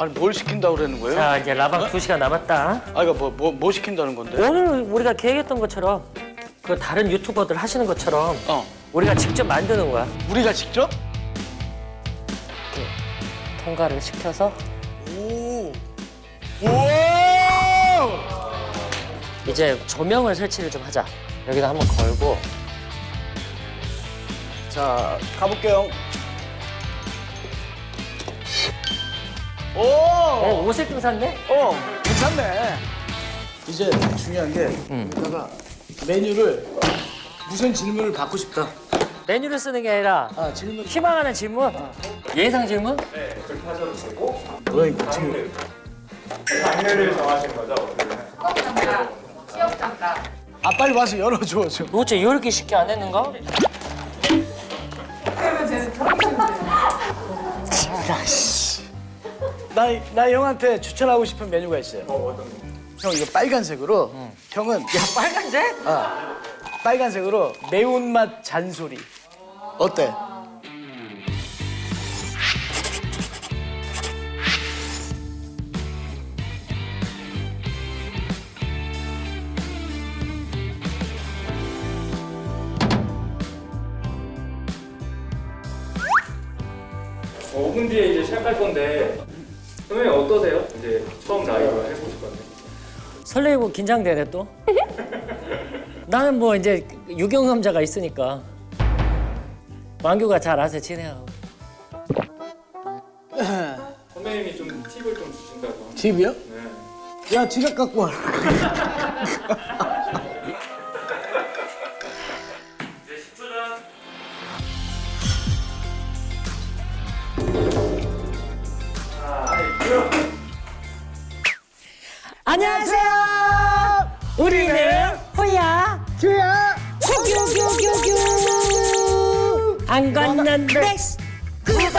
아니 뭘 시킨다고 그러는 거예요? 자 이제 라방 두 시간 남았다. 아 이거 뭐, 뭐, 뭐 시킨다는 건데? 오늘 우리가 계획했던 것처럼 그 다른 유튜버들 하시는 것처럼 어. 우리가 직접 만드는 거야. 우리가 직접? 이렇게 통과를 시켜서 오. 오! 이제 조명을 설치를 좀 하자. 여기다 한번 걸고 자, 가볼게요. 오! 어, 오색등 샀네? 어, 괜찮네. 이제 중요한 게 여기다가 메뉴를 무슨 질문을 받고 싶다. 메뉴를 쓰는 게 아니라 아, 질문. 희망하는 질문? 예상 질문? 뭐야 이거 지금 장르를 정하신 거죠? 아 빨리 와서 열어줘 좀. 도대체 이렇게 쉽게 안 했는가? 나, 나 형한테 추천하고 싶은 메뉴가 있어요. 형 이거 빨간색으로. 형은 야 빨간색? 아, 빨간색으로 매운맛 잔소리. 어때? 어, 5분 뒤에 이제 시작할 건데 선생님 어떠세요? 이제 처음 라이브 해보실 건데 설레고 긴장되네 또. 나는 뭐 이제 유경험자가 있으니까 왕규가 잘 알아서 진행하고. 선배님이 좀 팁을 좀 주신다고. 집이요? 네. 야 지갑 갖고 와. 안녕하세요. 우리는 호야 규야. 규규규규규 안 건넌데 구독.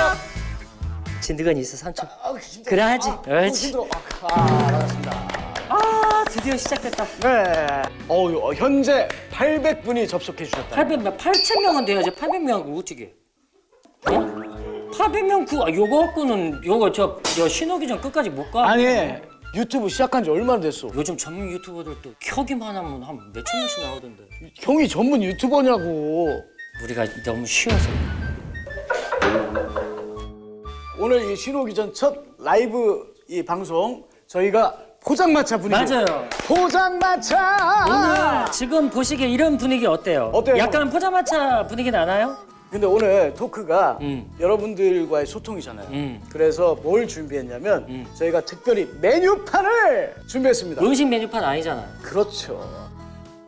진드건이 있어 삼촌. 그래 하지. 그렇지. 힘들어. 아, 알았습니다. 아 드디어 시작됐다. 네. 어, 현재 800분이 접속해 주셨다. 800명, 8천 명은 돼야지. 800명 어떻게? 어? 800명 그 아, 요거 갖고는 요거 저, 저 신호기 전 끝까지 못 가. 아니 유튜브 시작한 지 얼마나 됐어? 요즘 전문 유튜버들 또 켜기만 하면 한 몇천 명씩 나오던데. 형이 전문 유튜버냐고. 우리가 너무 쉬워서. 오늘 이 신호기 전 첫 라이브 이 방송 저희가 포장마차 분위기. 맞아요. 포장마차. 오늘 지금 보시기에 이런 분위기 어때요? 어때요? 약간 포장마차 분위기 나나요? 근데 오늘 토크가 음. 여러분들과의 소통이잖아요. 음. 그래서 뭘 준비했냐면 음. 저희가 특별히 메뉴판을 준비했습니다. 음식 메뉴판 아니잖아요. 그렇죠.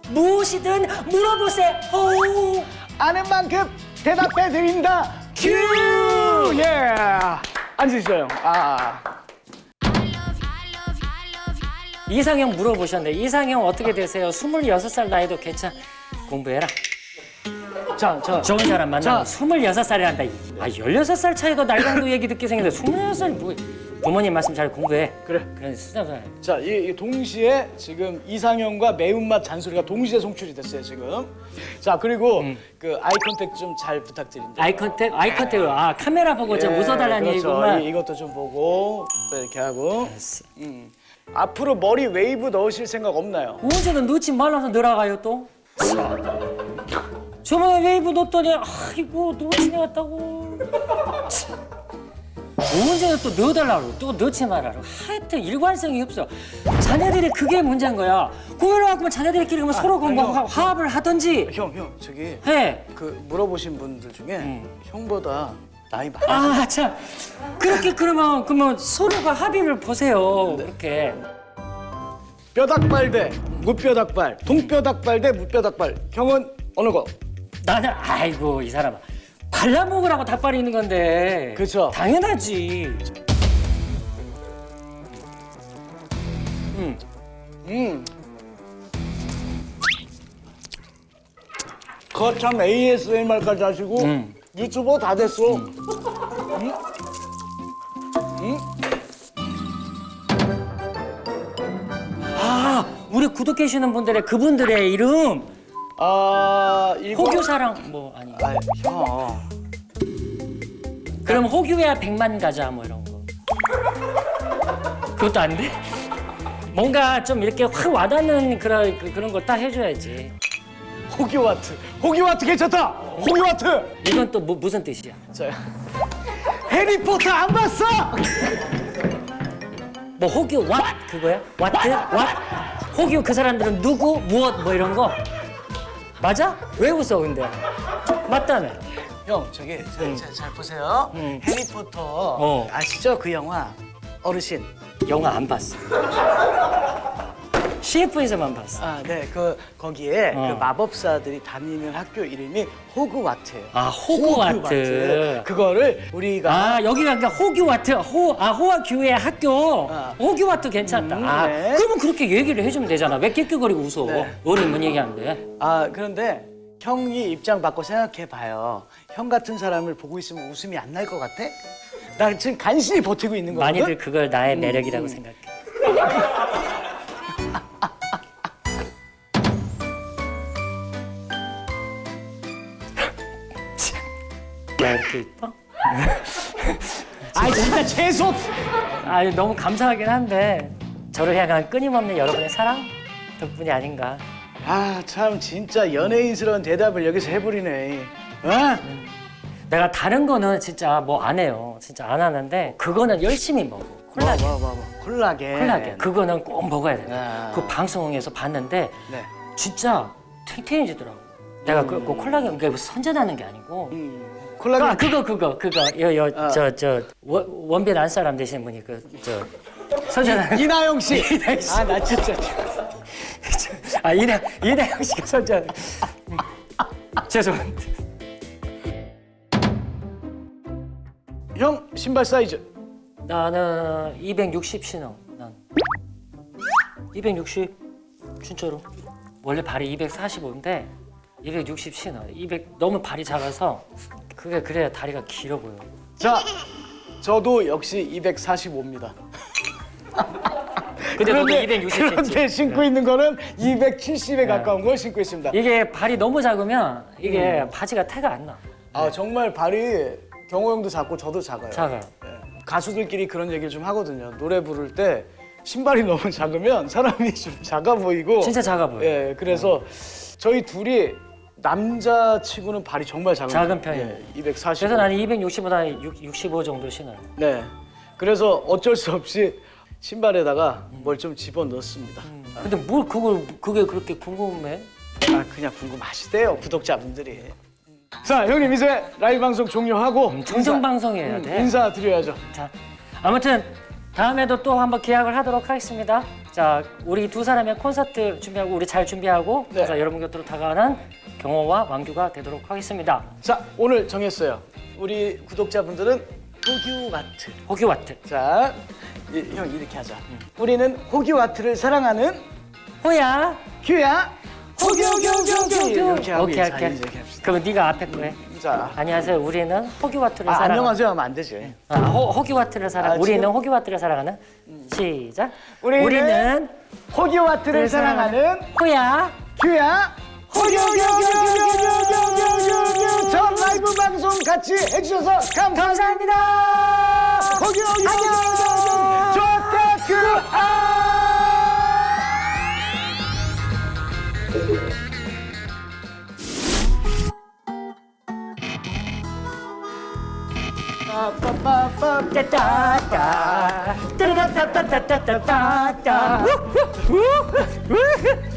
무엇이든 물어보세요. 호. 아는 만큼 대답해 드린다. 큐! 예. 앉으시죠. 아. 이상형 물어보셨네. 이상형 어떻게 되세요? 26살 나이도 괜찮. 공부해라. 자, 자. 좋은 사람 만나면 자. 26살이란다. 아, 16살 차이도 날강도 얘기 듣게 생겼는데 26살 뭐 부모님 말씀 잘 공부해. 그래. 그런 수다사. 자, 이, 이 동시에 지금 이상형과 매운맛 잔소리가 동시에 송출이 됐어요, 지금. 자, 그리고 음. 그 아이 컨택 좀 잘 부탁드립니다. 아이 컨택, 아이 컨택. 아, 카메라 보고 좀 예, 웃어달라는 그렇죠. 얘기구만. 이, 이것도 좀 보고 또 이렇게 하고. 알았어. 음. 앞으로 머리 웨이브 넣으실 생각 없나요? 언제는 넣지 말라서 늘어가요 또? 저번에 웨이브 넣었더니 아이고 넣지 않았다고 언제는 또 넣어달라고 또 넣지 말라고 하여튼 일관성이 없어 자네들이 그게 문제인 거야 고민을 갖고 자네들끼리 그러면 서로 그뭐 아니요. 화합을 하든지 형, 형, 저기 해. 그 물어보신 분들 중에 음. 형보다 나이 많아. 아, 참. 그렇게 그러면 그러면 서로가 합의를 보세요. 그렇게. 뼈닭발 대 무뼈닭발, 동뼈닭발 대 무뼈닭발. 형은 어느 거? 나는 아이고 이 사람아 발라 먹으라고 닭발이 있는 건데. 그쵸. 당연하지. 음. 음. 거참 ASMR까지 하시고 음. 유튜버 다 됐어. 아, 우리 구독해 주시는 분들의 그분들의 이름 아 이거 호규사랑 뭐 아니. 아, 형. 그럼 호규야 백만 가자 뭐 이런 거. 그것도 안 돼? 뭔가 좀 이렇게 확 와닿는 그런 그, 그런 걸 딱 해줘야지. 호기와트. 호기와트 괜찮다. 호기와트. 이건 또 뭐, 무슨 뜻이야? 자, 해리포터 안 봤어? 뭐 호기 왓 그거야? 왓트 왓 호기 그 사람들은 누구 무엇 뭐 이런 거 맞아? 왜 웃어 근데 맞다며 형 저기 잘, 잘, 잘 보세요. 음. 해리포터 어. 아시죠 그 영화 어르신. 영화 안 봤어 CF에서만 봤어 아, 네, 그 거기에 어. 그 마법사들이 다니는 학교 이름이 호그와트예요. 아 호그와트 그거를 우리가 아 여기가 그러니까 호기와트 호 아 호아규의 학교 아. 호기와트 괜찮다 음, 아 네. 그러면 그렇게 얘기를 해주면 되잖아 왜 낄낄거리고 웃어 네. 어른 뭔 얘기하는데 아 그런데 형이 입장 바꿔 생각해 봐요. 형 같은 사람을 보고 있으면 웃음이 안 날 것 같아? 나 지금 간신히 버티고 있는 거거든. 많이들 그걸 음, 나의 매력이라고 생각해 이렇게 이뻐? 아 진짜 재수. 아 너무 감사하긴 한데 저를 향한 끊임없는 여러분의 사랑 덕분이 아닌가 아 참 진짜 연예인스러운 대답을 여기서 해버리네. 어? 내가 다른 거는 진짜 뭐 안 해요 진짜 안 하는데 그거는 열심히 먹어 콜라겐 뭐, 뭐, 뭐, 콜라겐. 콜라겐 그거는 꼭 먹어야 돼. 아. 그 방송에서 봤는데 네. 진짜 탱탱해지더라고. 내가 그, 그 콜라겐 그게 선전하는 게 아니고. 음, 콜라겐. 아 그거 그거 그거 아. 여여 저 저 원빈 안 사람 되시는 분이 그 저 선전하는 이나영 씨. 이나영 씨. 아 나 진짜. 아 이나 이나영 씨가 선전. 죄송합니다. 형 신발 사이즈. 나는 260 신어. 난 260 진짜로. 원래 발이 245인데 260 신 어. 200 너무 발이 작아서 그게 그래야 다리가 길어 보여. 자, 저도 역시 245입니다. 근데 너도 260 신지. 그런데 신고 있는 거는 270에 가까운 걸 신고 있습니다. 이게 발이 너무 작으면 이게 바지가 태가 안 나. 아 정말 발이 경호 형도 작고 저도 작아요. 작아요. 예. 가수들끼리 그런 얘기를 좀 하거든요. 노래 부를 때 신발이 너무 작으면 사람이 좀 작아 보이고. 진짜 작아 보여. 예, 그래서 저희 둘이 남자치고는 발이 정말 작은 작은 편이에요. 예, 240. 그래서 나는 260보다 65 정도 신어요. 네. 그래서 어쩔 수 없이 신발에다가 뭘 좀 집어 넣습니다. 근데 뭘 그걸 그게 그렇게 궁금해? 아 그냥 궁금하시대요 구독자분들이. 자 형님 이제 라이브 방송 종료하고 음, 정정 방송해야 음, 돼. 인사 드려야죠. 자, 아무튼 다음에도 또 한번 기약을 하도록 하겠습니다. 자, 우리 두 사람의 콘서트 준비하고 우리 잘 준비하고 네. 그래서 여러분 곁으로 다가가는 경호와 왕규가 되도록 하겠습니다. 자 오늘 정했어요. 우리 구독자분들은 호규와트. 호기와트. 자, 이, 형 이렇게 하자. 우리는 호규와트를 사랑하는 호야. 규야. 호규규규규규. 이렇게 하고 오케이 인사 오케이. 이렇게 합시다. 그럼 네가 앞에 거 해. 자, 안녕하세요. 우리는 호기와트를 아, 사랑. 안녕하세요 하면 안 되지. 아, 호, 호기와트를 사랑. 아, 우리는 지금? 호기와트를 사랑하는. 시작. 우리는 우리는 호규와트를 사랑하는 호야. 규야. 안녕. 따따따따 따라따따따따따따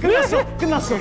끝났어 끝났어